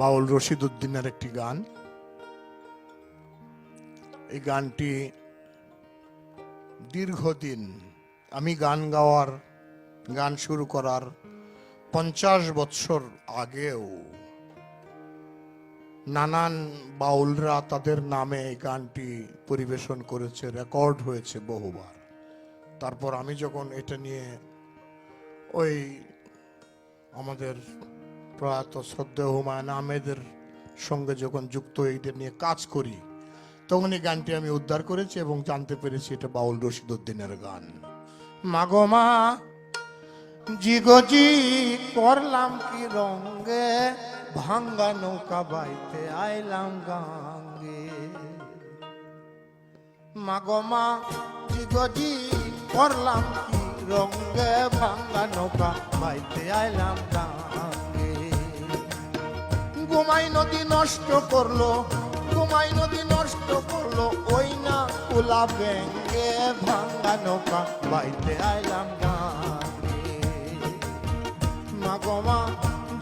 বাউল রশিদ উদ্দিনের একটি গান। এই গানটি দীর্ঘদিন আমি গান গাওয়ার, গান শুরু করার পঞ্চাশ বৎসর আগেও নানান বাউলরা তাদের নামে এই গানটি পরিবেশন করেছে, রেকর্ড হয়েছে বহুবার। তারপর আমি যখন এটা নিয়ে ওই আমাদের প্রয়াত শ্রদ্ধেয় হুমায়ুন আহমেদের সঙ্গে যখন যুক্ত এইটা নিয়ে কাজ করি তখন এই গানটি আমি উদ্ধার করেছি এবং জানতে পেরেছি এটা বাউল রশিদ উদ্দিনের গান মাগো মা, জিগজি করলাম কি রঙ্গে ভাঙ্গা নৌকা বাইতে আইলাম গাঙ্গে। মাগো মা, জিগজি করলাম কি রঙ্গে ভাঙ্গা নৌকা বাইতে আইলাম গাঙ্গে। ঘুমাই নদী নষ্ট করল তোমায় নদী নষ্ট করল, ওই না কুলা ব্যাঙ্গে ভাঙ্গা নৌকা, বাইতে আইলাম গাঙ্গে মাগমা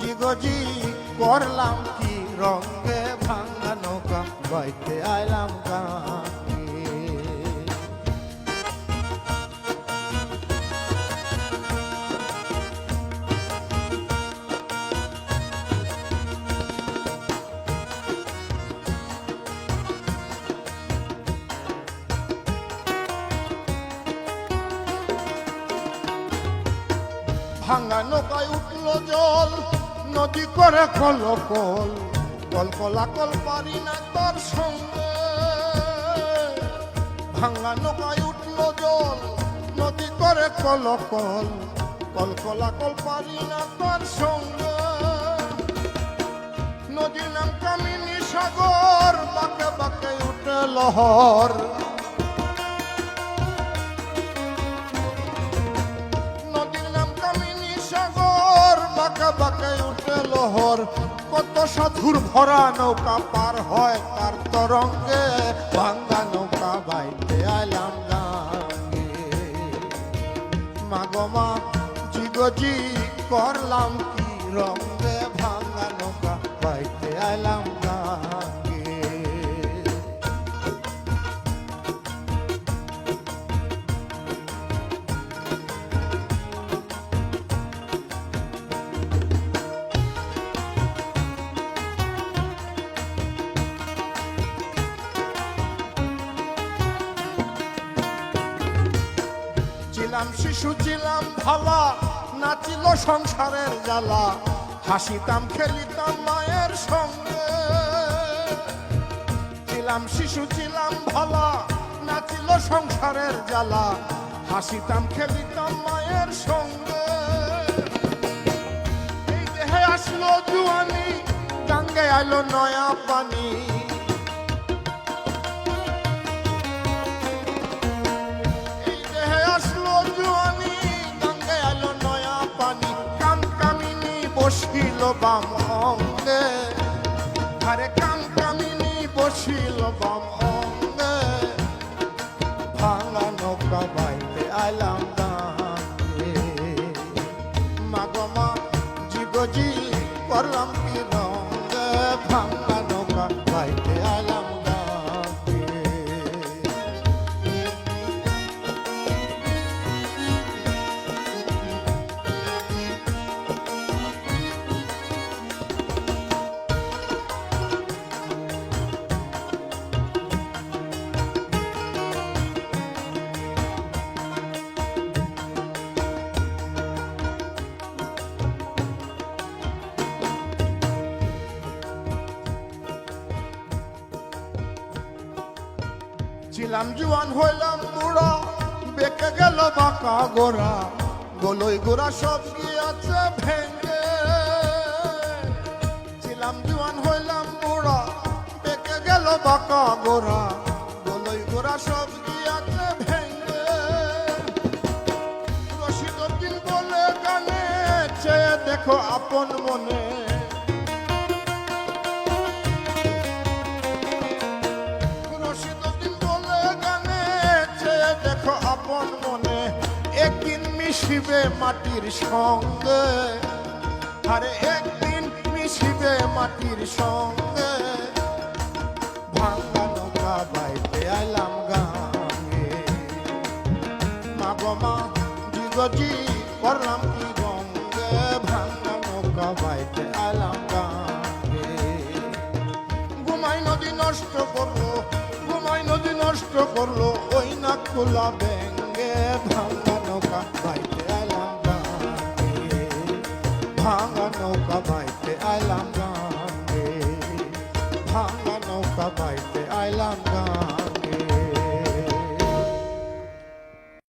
জিগজি করলাম কি রঙে ভাঙ্গা নৌকা, বাইতে আইলাম ভাঙ্গা নৌকায় উঠল জল, নদী করে কল কল কল কলা কল পারি না তার সঙ্গে। ভাঙ্গা নৌকায় উঠল জল, নদী করে কল কল কল কলা কল পারি না তার সঙ্গে। নদীর নাম কামিনী সাগর, বাঁকে বাঁকে উঠে লহর। বাঁকা বাঁকে উঠে লোহর। কত সাধুর ভরা নৌকা পার হয় তার তরঙ্গে। ভাঙ্গা নৌকা বাইতে আইলাম গাঙ্গে মাগমা জিগজি করলাম কি রঙ্গে ছিলাম শিশু ছিলাম ভালা, নাচিল সংসারের জ্বালা, হাসিতাম, খেলিতাম মায়ের সঙ্গে। ছিলাম শিশু, ছিলাম ভালা, নাচিল সংসারের জ্বালা, হাসিতাম, খেলিতাম মায়ের সঙ্গে। এই দেহে আসলো জুয়ানি গাঙ্গে আইলো নয়া পানি বাম অঙ্গে আরে কাম কামিনী বসিল বাম অঙ্গে ভাঙা নৌকা বাইতে আইলাম মাগমা জিগজি করলাম কি রঙ্গে ভাঙা ছিলাম জুয়ান, হইলাম বুড়া, বেঁকে গেল বাঁকা গোড়া। গোলই গোড়া সব গিয়াছে ভেঙে। ছিলাম জুয়ান, হইলাম বুড়া, বেঁকে গেল বাঁকা গোড়া। গোলই গোড়া সব গিয়াছে ভেঙে। রশিদ বলে গানে চেয়ে দেখো আপন মনে। মিশিবে মাটির সঙ্গে। আরে একদিন মিশ ছিবে মাটির সঙ্গে। ভাঙ্গা নৌকা বাইতে আইলাম গাঙ্গে মা গো মা, দিগজি করলাম কি রঙ্গে ভাঙ্গা নৌকা বাইতে আইলাম গাঙ্গে ঘুমাই নদী নষ্ট করল, ঘুমাই নদী নষ্ট করল, ওই না খোলা ব্যাঙ্গে ভাঙ্গা নৌকা বাইতে আইলাম গাঙ্গে। ভাঙ্গা নৌকা বাইতে আইলাম গাঙ্গে। ভাঙ্গা নৌকা বাইতে আইলাম গাঙ্গে।